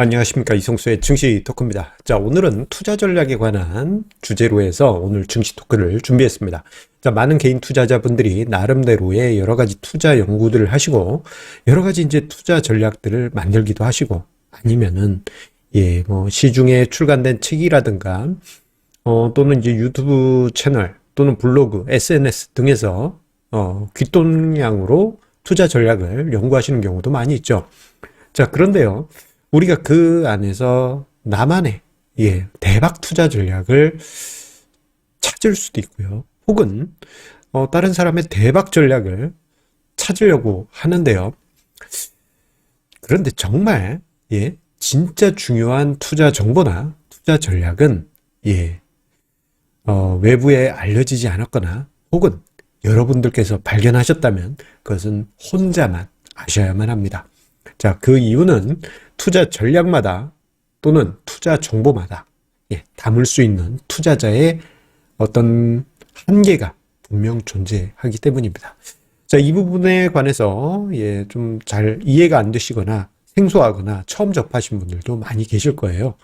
안녕하십니까 이성수의 증시 토크입니다. 자 오늘은 투자 전략에 관한 주제로 해서 오늘 증시 토크를 준비했습니다. 자 많은 개인 투자자분들이 나름대로의 여러 가지 투자 연구들을 하시고 여러 가지 이제 투자 전략들을 만들기도 하시고 아니면은 예 뭐 시중에 출간된 책이라든가 어 또는 이제 유튜브 채널 또는 블로그, SNS 등에서 어 귓돈량으로 투자 전략을 연구하시는 경우도 많이 있죠. 자 그런데요. 우리가 그 안에서 나만의 예, 대박 투자 전략을 찾을 수도 있고요. 혹은 어, 다른 사람의 대박 전략을 찾으려고 하는데요. 그런데 정말 예, 진짜 중요한 투자 정보나 투자 전략은 예, 어, 외부에 알려지지 않았거나 혹은 여러분들께서 발견하셨다면 그것은 혼자만 아셔야만 합니다. 자, 그 이유는 투자 전략마다 또는 투자 정보마다 예, 담을 수 있는 투자자의 어떤 한계가 분명 존재하기 때문입니다. 자, 이 부분에 관해서 예, 좀 잘 이해가 안 되시거나 생소하거나 처음 접하신 분들도 많이 계실 거예요.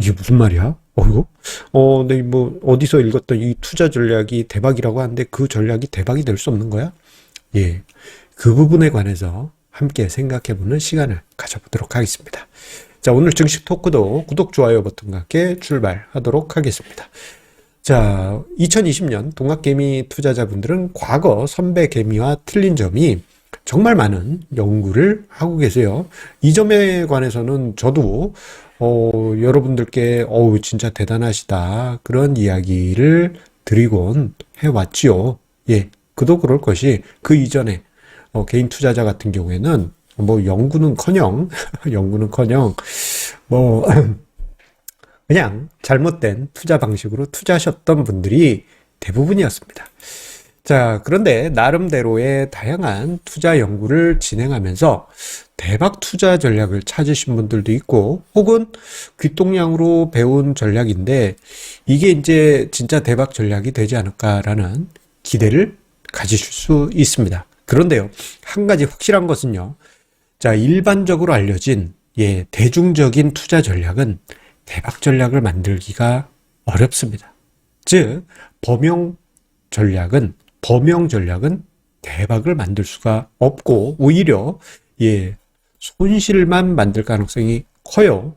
이게 무슨 말이야? 어이구? 어, 네, 뭐, 어디서 읽었던 이 투자 전략이 대박이라고 하는데 그 전략이 대박이 될 수 없는 거야? 예. 그 부분에 관해서 함께 생각해보는 시간을 가져보도록 하겠습니다. 자, 오늘 증시 토크도 구독, 좋아요 버튼과 함께 출발하도록 하겠습니다. 자, 2020년 동학개미 투자자분들은 과거 선배 개미와 틀린 점이 정말 많은 연구를 하고 계세요. 이 점에 관해서는 저도 어, 여러분들께 어우 진짜 대단하시다 그런 이야기를 드리곤 해왔지요. 예, 그도 그럴 것이 그 이전에 어, 개인 투자자 같은 경우에는 뭐 연구는커녕 연구는커녕 뭐 그냥 잘못된 투자 방식으로 투자하셨던 분들이 대부분이었습니다. 자, 그런데 나름대로의 다양한 투자 연구를 진행하면서 대박 투자 전략을 찾으신 분들도 있고, 혹은 귀동량으로 배운 전략인데, 이게 이제 진짜 대박 전략이 되지 않을까라는 기대를 가지실 수 있습니다. 그런데요, 한 가지 확실한 것은요, 자, 일반적으로 알려진, 예, 대중적인 투자 전략은 대박 전략을 만들기가 어렵습니다. 즉, 범용 전략은 범용 전략은 대박을 만들 수가 없고 오히려 예 손실만 만들 가능성이 커요.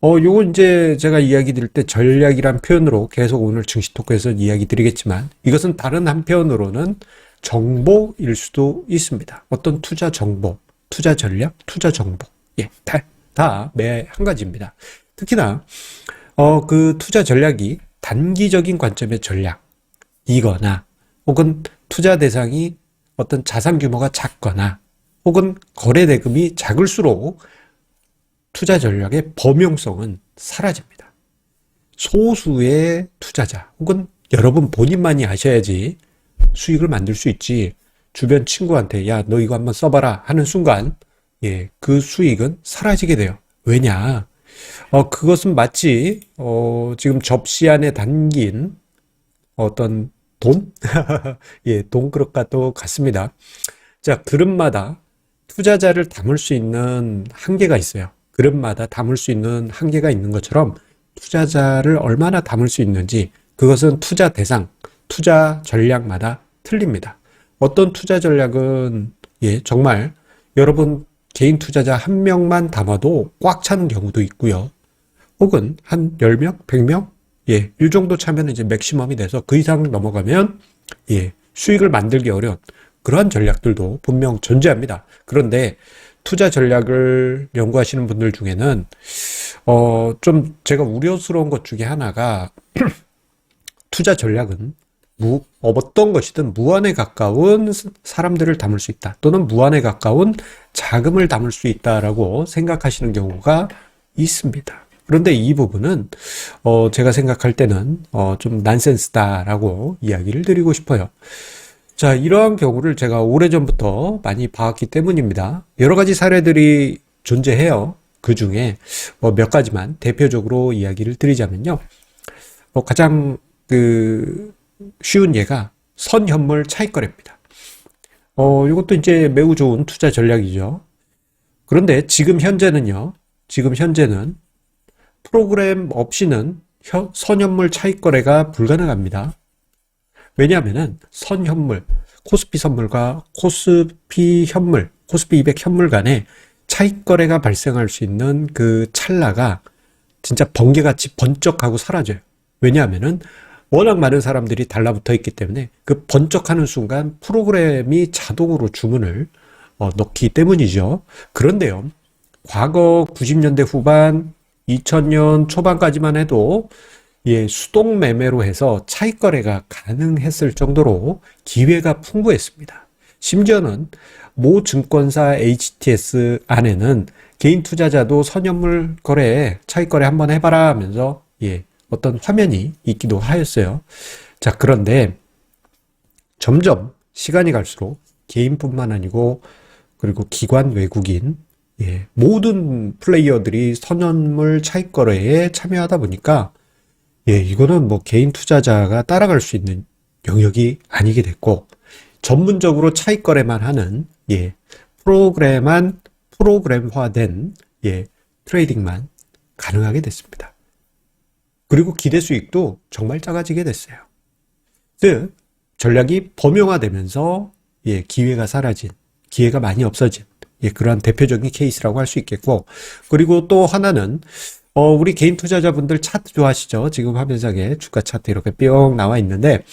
어 요거 이제 제가 이야기 드릴 때 전략이란 표현으로 계속 오늘 증시 토크에서 이야기 드리겠지만 이것은 다른 한편으로는 정보일 수도 있습니다. 어떤 투자 정보, 투자 전략, 투자 정보. 예, 다, 다 매 한 가지입니다. 특히나, 어, 그 투자 전략이 단기적인 관점의 전략이거나 혹은 투자 대상이 어떤 자산 규모가 작거나 혹은 거래 대금이 작을수록 투자 전략의 범용성은 사라집니다. 소수의 투자자 혹은 여러분 본인만이 하셔야지 수익을 만들 수 있지. 주변 친구한테 야, 너 이거 한번 써봐라 하는 순간 예, 그 수익은 사라지게 돼요. 왜냐? 어, 그것은 마치 어, 지금 접시 안에 담긴 어떤 돈? 예, 돈 그릇과도 같습니다. 자, 그릇마다 투자자를 담을 수 있는 한계가 있어요. 그릇마다 담을 수 있는 한계가 있는 것처럼 투자자를 얼마나 담을 수 있는지 그것은 투자 대상, 투자 전략마다 틀립니다. 어떤 투자 전략은 예, 정말 여러분 개인 투자자 한 명만 담아도 꽉 차는 경우도 있고요. 혹은 한 10명, 100명, 예, 이 정도 차면 이제 맥시멈이 돼서 그 이상 넘어가면 예, 수익을 만들기 어려운 그러한 전략들도 분명 존재합니다. 그런데 투자 전략을 연구하시는 분들 중에는 어, 좀 제가 우려스러운 것 중에 하나가 투자 전략은 무, 어떤 것이든 무한에 가까운 사람들을 담을 수 있다. 또는 무한에 가까운 자금을 담을 수 있다라고 생각하시는 경우가 있습니다. 그런데 이 부분은 어 제가 생각할 때는 어 좀 난센스다라고 이야기를 드리고 싶어요. 자, 이러한 경우를 제가 오래전부터 많이 봐왔기 때문입니다. 여러 가지 사례들이 존재해요. 그 중에 뭐 몇 가지만 대표적으로 이야기를 드리자면요. 뭐 가장 그 쉬운 예가 선현물 차익거래입니다. 어, 이것도 이제 매우 좋은 투자 전략이죠. 그런데 지금 현재는요. 지금 현재는 프로그램 없이는 현- 선현물 차익 거래가 불가능합니다. 왜냐하면은 선현물, 코스피 선물과 코스피 현물, 코스피 200 현물 간에 차익 거래가 발생할 수 있는 그 찰나가 진짜 번개같이 번쩍하고 사라져요. 왜냐하면은 워낙 많은 사람들이 달라붙어 있기 때문에 그 번쩍하는 순간 프로그램이 자동으로 주문을 어, 넣기 때문이죠. 그런데요, 과거 90년대 후반, 2000년 초반까지만 해도 예, 수동 매매로 해서 차익 거래가 가능했을 정도로 기회가 풍부했습니다. 심지어는 모 증권사 HTS 안에는 개인 투자자도 선현물 거래에 차익 거래 한번 해봐라 하면서 예, 어떤 화면이 있기도 하였어요. 자, 그런데 점점 시간이 갈수록 개인뿐만 아니고 그리고 기관 외국인 예, 모든 플레이어들이 선현물 차익 거래에 참여하다 보니까 예, 이거는 뭐 개인 투자자가 따라갈 수 있는 영역이 아니게 됐고 전문적으로 차익 거래만 하는 예, 프로그램만 프로그램화된 예, 트레이딩만 가능하게 됐습니다. 그리고 기대 수익도 정말 작아지게 됐어요. 즉 전략이 범용화되면서 예, 기회가 사라진, 기회가 많이 없어진 예, 그러한 대표적인 케이스라고 할 수 있겠고 그리고 또 하나는 어, 우리 개인 투자자분들 차트 좋아하시죠? 지금 화면상에 주가 차트 이렇게 뿅 나와 있는데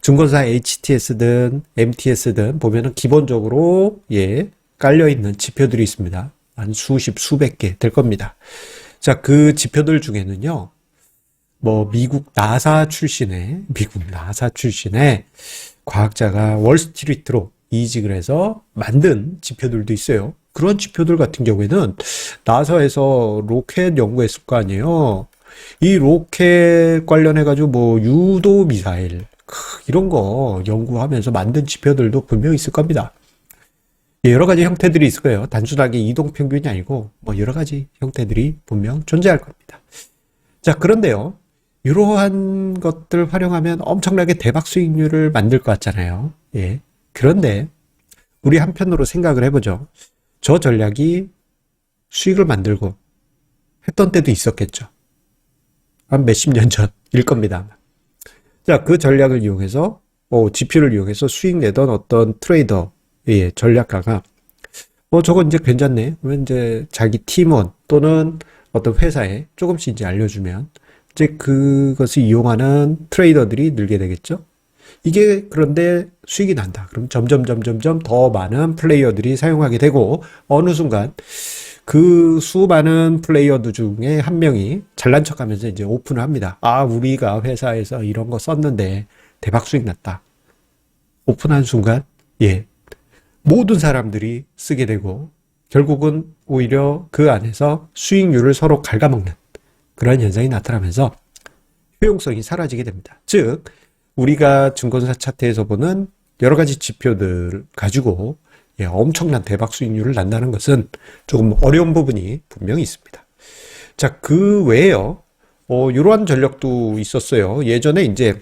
증권사 HTS든 MTS든 보면은 기본적으로 예, 깔려 있는 지표들이 있습니다. 한 수십 수백 개 될 겁니다. 자, 그 지표들 중에는요. 뭐 미국 나사 출신의 미국 나사 출신의 과학자가 월스트리트로 이직을 해서 만든 지표들도 있어요. 그런 지표들 같은 경우에는 나사에서 로켓 연구했을 거 아니에요. 이 로켓 관련해 가지고 뭐 유도 미사일 크, 이런 거 연구하면서 만든 지표들도 분명히 있을 겁니다. 예, 여러 가지 형태들이 있을 거예요. 단순하게 이동 평균이 아니고 뭐 여러 가지 형태들이 분명 존재할 겁니다. 자, 그런데요. 이러한 것들 활용하면 엄청나게 대박 수익률을 만들 것 같잖아요. 예. 그런데 우리 한편으로 생각을 해보죠. 저 전략이 수익을 만들고 했던 때도 있었겠죠. 한 몇십 년 전일 겁니다. 자, 그 전략을 이용해서, 어, 지표를 이용해서 수익 내던 어떤 트레이더, 예, 전략가가, 어, 저거 이제 괜찮네. 그러면 이제 자기 팀원 또는 어떤 회사에 조금씩 이제 알려주면, 이제 그것을 이용하는 트레이더들이 늘게 되겠죠. 이게 그런데 수익이 난다. 그럼 점점 점점점 더 많은 플레이어들이 사용하게 되고 어느 순간 그 수많은 플레이어들 중에 한 명이 잘난 척하면서 이제 오픈을 합니다. 아, 우리가 회사에서 이런 거 썼는데 대박 수익 났다. 오픈한 순간 예. 모든 사람들이 쓰게 되고 결국은 오히려 그 안에서 수익률을 서로 갉아먹는 그런 현상이 나타나면서 효용성이 사라지게 됩니다. 즉, 우리가 증권사 차트에서 보는 여러 가지 지표들 가지고 예, 엄청난 대박 수익률을 난다는 것은 조금 어려운 부분이 분명히 있습니다. 자, 그 외에요. 어, 이러한 전략도 있었어요. 예전에 이제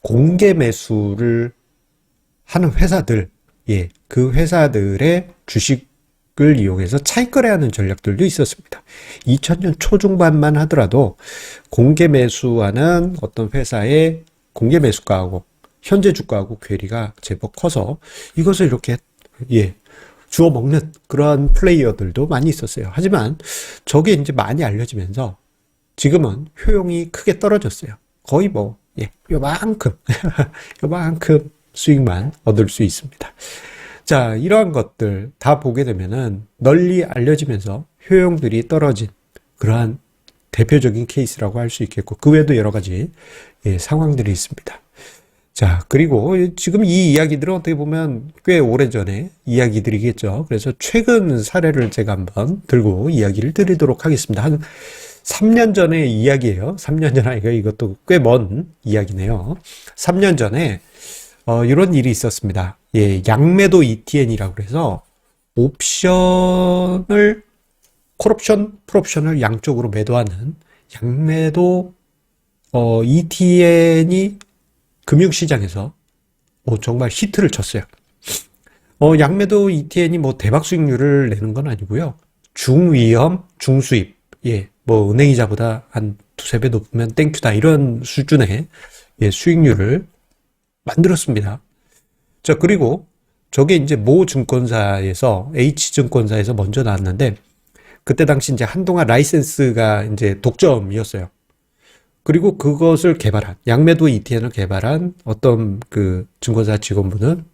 공개 매수를 하는 회사들, 예, 그 회사들의 주식 을 이용해서 차익 거래하는 전략들도 있었습니다. 2000년 초중반만 하더라도 공개 매수하는 어떤 회사의 공개 매수가하고 현재 주가하고 괴리가 제법 커서 이것을 이렇게 예 주워 먹는 그러한 플레이어들도 많이 있었어요. 하지만 저게 이제 많이 알려지면서 지금은 효용이 크게 떨어졌어요. 거의 뭐 예, 요만큼 요만큼 수익만 얻을 수 있습니다. 자, 이러한 것들 다 보게 되면은 널리 알려지면서 효용들이 떨어진 그러한 대표적인 케이스라고 할 수 있겠고 그 외에도 여러 가지 예, 상황들이 있습니다. 자, 그리고 지금 이 이야기들은 어떻게 보면 꽤 오래전에 이야기들이겠죠. 그래서 최근 사례를 제가 한번 들고 이야기를 드리도록 하겠습니다. 한 3년 전의 이야기예요. 3년 전 아니고 이것도 꽤 먼 이야기네요. 3년 전에 어, 이런 일이 있었습니다. 예, 양매도 ETN이라고 그래서 옵션을 콜옵션, 풀옵션을 양쪽으로 매도하는 양매도 어, ETN이 금융시장에서 어, 정말 히트를 쳤어요. 어, 양매도 ETN이 뭐 대박 수익률을 내는 건 아니고요. 중위험, 중수입, 예, 뭐 은행이자보다 한 두세 배 높으면 땡큐다 이런 수준의 예, 수익률을 만들었습니다. 자, 그리고 저게 이제 모 증권사에서 H증권사에서 먼저 나왔는데 그때 당시 이제 한동안 라이센스가 이제 독점이었어요. 그리고 그것을 개발한 양매도 ETN을 개발한 어떤 그 증권사 직원분은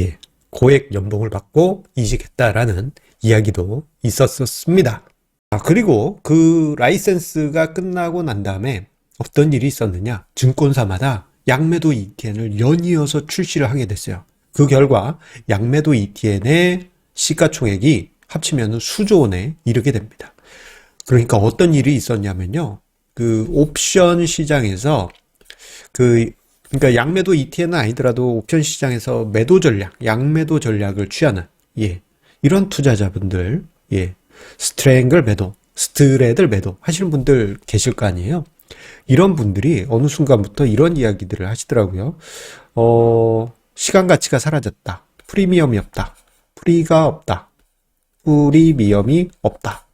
예, 고액 연봉을 받고 이직했다라는 이야기도 있었습니다. 아, 그리고 그 라이센스가 끝나고 난 다음에 어떤 일이 있었느냐? 증권사마다 양매도 ETN을 연이어서 출시를 하게 됐어요. 그 결과 양매도 ETN의 시가총액이 합치면 수조 원에 이르게 됩니다. 그러니까 어떤 일이 있었냐면요. 그 옵션 시장에서 그 그러니까 양매도 ETN은 아니더라도 옵션 시장에서 매도 전략, 양매도 전략을 취하는 예. 이런 투자자분들 예. 스트랭글 매도, 스트레들 매도 하시는 분들 계실 거 아니에요? 이런 분들이 어느 순간부터 이런 이야기들을 하시더라고요. 어, 시간 가치가 사라졌다. 프리미엄이 없다. 프리가 없다. 프리미엄이 없다.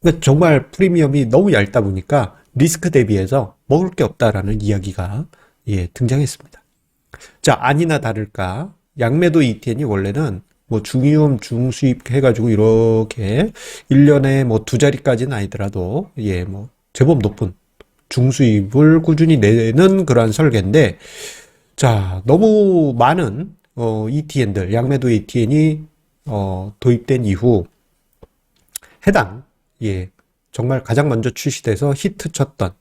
그러니까 정말 프리미엄이 너무 얇다 보니까 리스크 대비해서 먹을 게 없다라는 이야기가 예, 등장했습니다. 자, 아니나 다를까 양매도 ETN이 원래는 뭐 중위험 중수입 해가지고 이렇게 1년에 뭐 두 자리까지는 아니더라도 예, 뭐 제법 높은 중수입을 꾸준히 내는 그러한 설계인데 자, 너무 많은 어, ETN들, 양매도 ETN이 어, 도입된 이후 해당 예, 정말 가장 먼저 출시돼서 히트 쳤던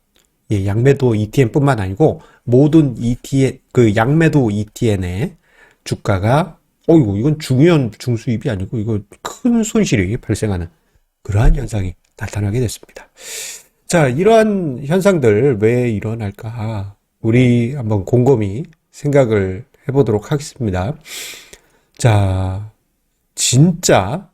예, 양매도 ETN뿐만 아니고 모든 ETN 그 양매도 ETN의 주가가 어이구 이건 중요한 중수입이 아니고 이거 큰 손실이 발생하는 그러한 현상이 나타나게 됐습니다. 자, 이러한 현상들 왜 일어날까? 우리 한번 곰곰이 생각을 해보도록 하겠습니다. 자, 진짜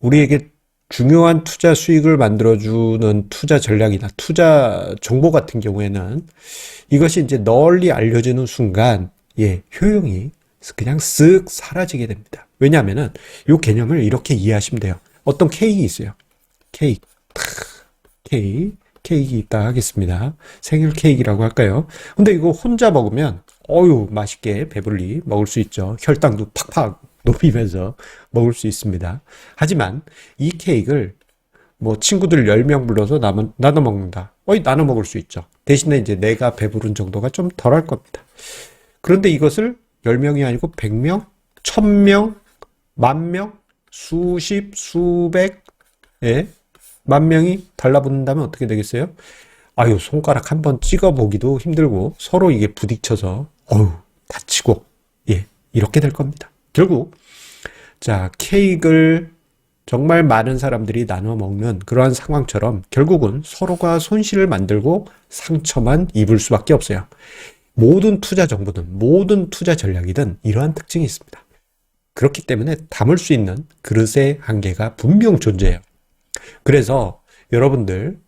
우리에게 중요한 투자 수익을 만들어주는 투자 전략이나 투자 정보 같은 경우에는 이것이 이제 널리 알려지는 순간, 예, 효용이 그냥 쓱 사라지게 됩니다. 왜냐하면은 이 개념을 이렇게 이해하시면 돼요. 어떤 케이크 있어요. 케이크. 케이크. 있다 하겠습니다. 생일 케이크라고 할까요? 근데 이거 혼자 먹으면 어유 맛있게 배불리 먹을 수 있죠. 혈당도 팍팍 높이면서 먹을 수 있습니다. 하지만 이 케이크를 뭐 친구들 10명 불러서 나눠, 나눠 먹는다. 어이, 나눠 먹을 수 있죠. 대신에 이제 내가 배부른 정도가 좀 덜할 겁니다. 그런데 이것을 10명이 아니고 100명, 1000명, 만명, 수십, 수백, 예, 만 명이 달라붙는다면 어떻게 되겠어요? 아유, 손가락 한 번 찍어 보기도 힘들고 서로 이게 부딪혀서 어유 다치고 예, 이렇게 될 겁니다. 결국 자, 케이크를 정말 많은 사람들이 나눠 먹는 그러한 상황처럼 결국은 서로가 손실을 만들고 상처만 입을 수밖에 없어요. 모든 투자 정보든 모든 투자 전략이든 이러한 특징이 있습니다. 그렇기 때문에 담을 수 있는 그릇의 한계가 분명 존재해요. 그래서 여러분들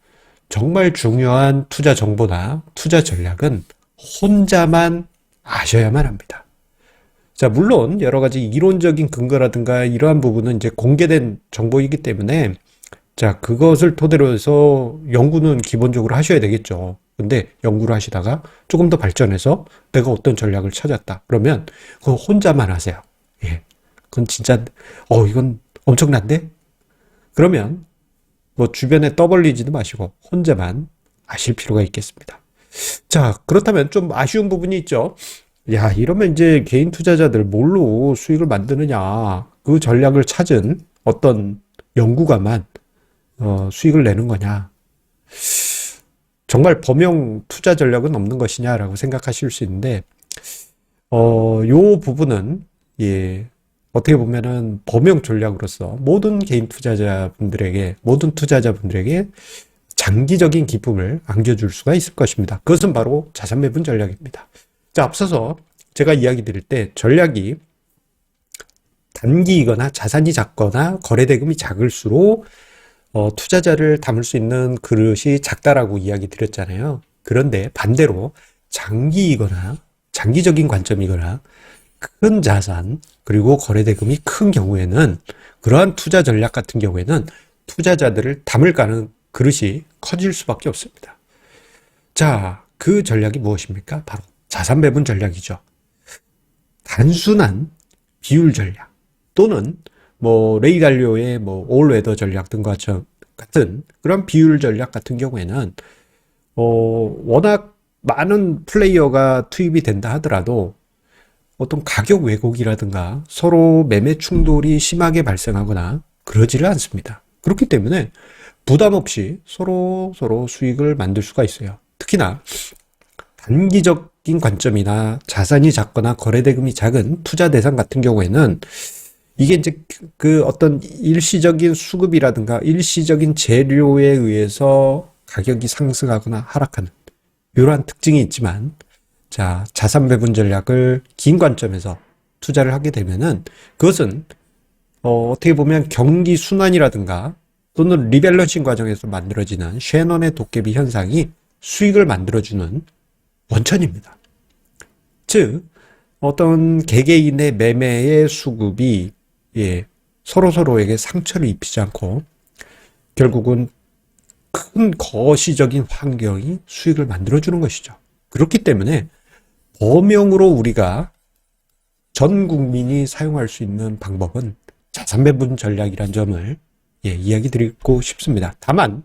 정말 중요한 투자 정보나 투자 전략은 혼자만 아셔야만 합니다. 자, 물론 여러 가지 이론적인 근거라든가 이러한 부분은 이제 공개된 정보이기 때문에 자, 그것을 토대로 해서 연구는 기본적으로 하셔야 되겠죠. 근데 연구를 하시다가 조금 더 발전해서 내가 어떤 전략을 찾았다. 그러면 그거 혼자만 하세요. 예. 그건 진짜, 어, 이건 엄청난데? 그러면 뭐 주변에 떠벌리지도 마시고 혼자만 아실 필요가 있겠습니다. 자, 그렇다면 좀 아쉬운 부분이 있죠. 야, 이러면 이제 개인 투자자들 뭘로 수익을 만드느냐. 그 전략을 찾은 어떤 연구가만 어, 수익을 내는 거냐. 정말 범용 투자 전략은 없는 것이냐라고 생각하실 수 있는데, 어, 요 부분은, 예, 어떻게 보면은 범용 전략으로서 모든 개인 투자자분들에게, 모든 투자자분들에게 장기적인 기쁨을 안겨줄 수가 있을 것입니다. 그것은 바로 자산 매분 전략입니다. 자, 앞서서 제가 이야기 드릴 때 전략이 단기이거나 자산이 작거나 거래 대금이 작을수록 어, 투자자를 담을 수 있는 그릇이 작다라고 이야기 드렸잖아요. 그런데 반대로 장기이거나 장기적인 관점이거나 큰 자산 그리고 거래 대금이 큰 경우에는 그러한 투자 전략 같은 경우에는 투자자들을 담을 까는 그릇이 커질 수밖에 없습니다. 자, 그 전략이 무엇입니까? 바로 자산 배분 전략이죠. 단순한 비율 전략 또는 뭐 레이 달리오의 뭐 올웨더 전략 등과 저- 같은 그런 비율 전략 같은 경우에는 어 워낙 많은 플레이어가 투입이 된다 하더라도 어떤 가격 왜곡이라든가 서로 매매 충돌이 심하게 발생하거나 그러지를 않습니다. 그렇기 때문에 부담 없이 서로 서로 수익을 만들 수가 있어요. 특히나 단기적인 관점이나 자산이 작거나 거래대금이 작은 투자 대상 같은 경우에는 이게 이제 그- 그 어떤 일시적인 수급이라든가 일시적인 재료에 의해서 가격이 상승하거나 하락하는 이러한 특징이 있지만 자, 자산 배분 전략을 긴 관점에서 투자를 하게 되면은 그것은 어, 어떻게 보면 경기 순환이라든가 또는 리밸런싱 과정에서 만들어지는 쉐넌의 도깨비 현상이 수익을 만들어주는 원천입니다. 즉, 어떤 개개인의 매매의 수급이 예, 서로서로에게 상처를 입히지 않고 결국은 큰 거시적인 환경이 수익을 만들어주는 것이죠. 그렇기 때문에 범용으로 우리가 전 국민이 사용할 수 있는 방법은 자산 배분 전략이란 점을 예, 이야기 드리고 싶습니다. 다만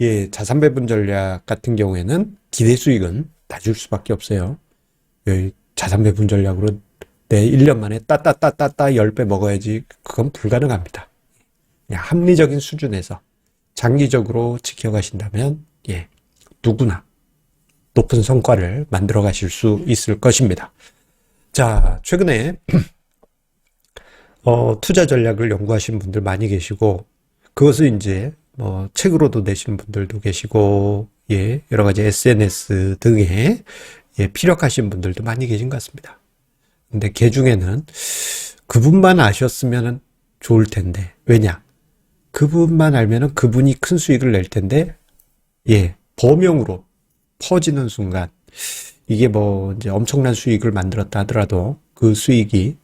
예, 자산 배분 전략 같은 경우에는 기대 수익은 낮을 수밖에 없어요. 예, 자산 배분 전략으로 내 1년 만에 따따따따따 10배 먹어야지 그건 불가능합니다. 그냥 합리적인 수준에서 장기적으로 지켜가신다면 예, 누구나 높은 성과를 만들어 가실 수 있을 것입니다. 자, 최근에 어, 투자 전략을 연구하신 분들 많이 계시고 그것을 이제 뭐 책으로도 내시는 분들도 계시고 예, 여러 가지 SNS 등에 예, 피력하신 분들도 많이 계신 것 같습니다. 근데 그 중에는 그분만 아셨으면 좋을 텐데 왜냐? 그분만 알면은 그분이 큰 수익을 낼 텐데 예, 범용으로 퍼지는 순간 이게 뭐 이제 엄청난 수익을 만들었다 하더라도 그 수익이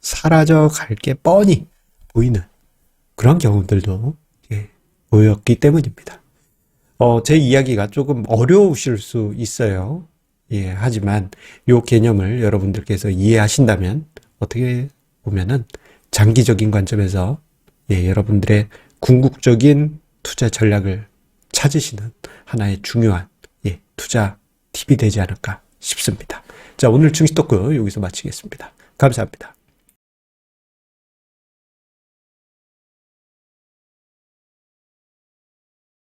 사라져 갈 게 뻔히 보이는 그런 경험들도 예, 보였기 때문입니다. 어, 제 이야기가 조금 어려우실 수 있어요. 예, 하지만 요 개념을 여러분들께서 이해하신다면 어떻게 보면은 장기적인 관점에서 예, 여러분들의 궁극적인 투자 전략을 찾으시는 하나의 중요한 예, 투자 팁이 되지 않을까 싶습니다. 자, 오늘 증시 토크 여기서 마치겠습니다. 감사합니다.